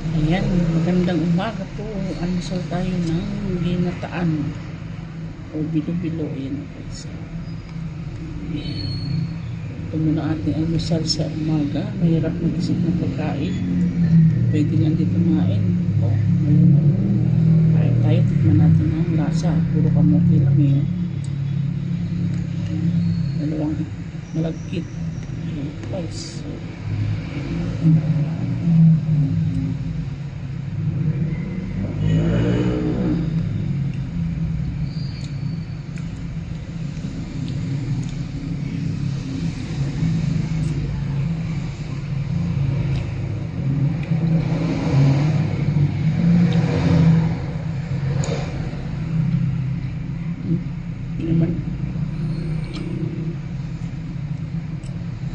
Ayan, magandang umaga po. Almusal tayo ng ginataan. O bilo-bilo. Ayan guys. Ayan. Ito muna ating almusal sa umaga. Mahirap mag-isip ng pagkain. Pwede lang dito kumain. O, ayun. Kain tayo. Tikman natin ang lasa. Puro kamote lang eh. Dalawang malagkit. Ayan guys. Hindi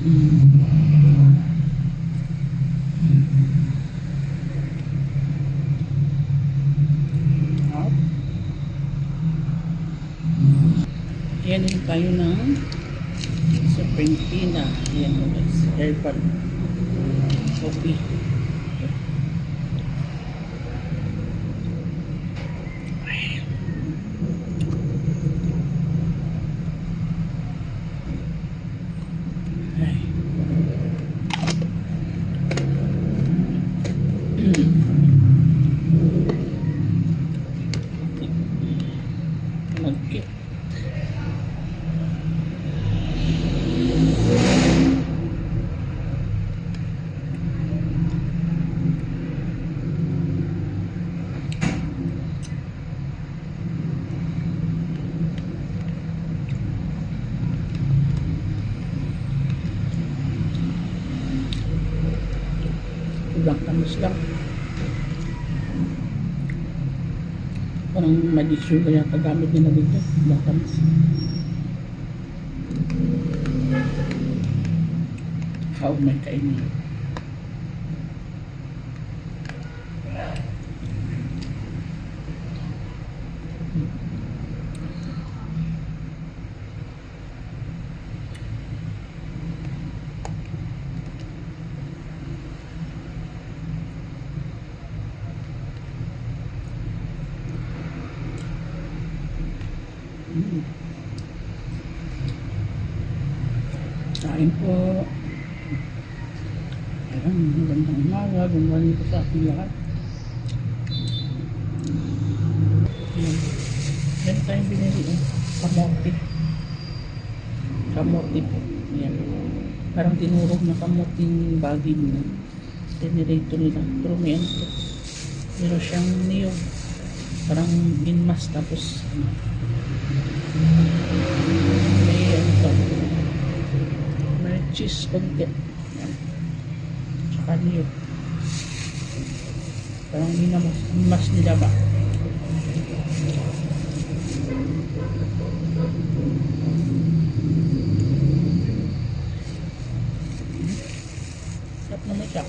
Yan din tayo ng Serpentina. Yan guys. Herbal. Coffee. Ibang tamis lang. Parang medicine kaya kagamit nila dito. Ibang tamis. How may kainin. Kain po. Ayan, magandang umaga. Gumaling po sa ating lahat. Ayan. Yan tayong binili eh. Kamote. Kamote po. Ayan. Parang tinurog na kamoting bagay mo. Tinirito nila. Pero may ano po. Pero siyang niyog. Parang inmas tapos may ano to, may cheese konti. Tsaka niyog. Parang minamas, mas nila ba? Sarap naman siya.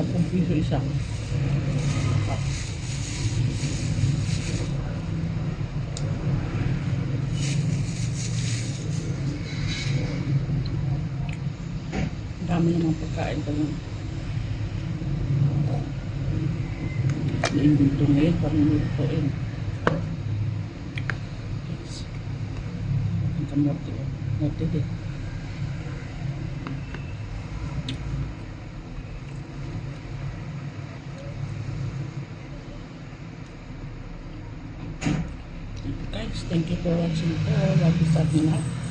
10 piso isa. Dami namang pagkain pa lang. Naimbento ngayon para nilutuin. Yes. Ang kamote. Kamote din. Guys, thank you for watching po. Lagi sa atin lahat.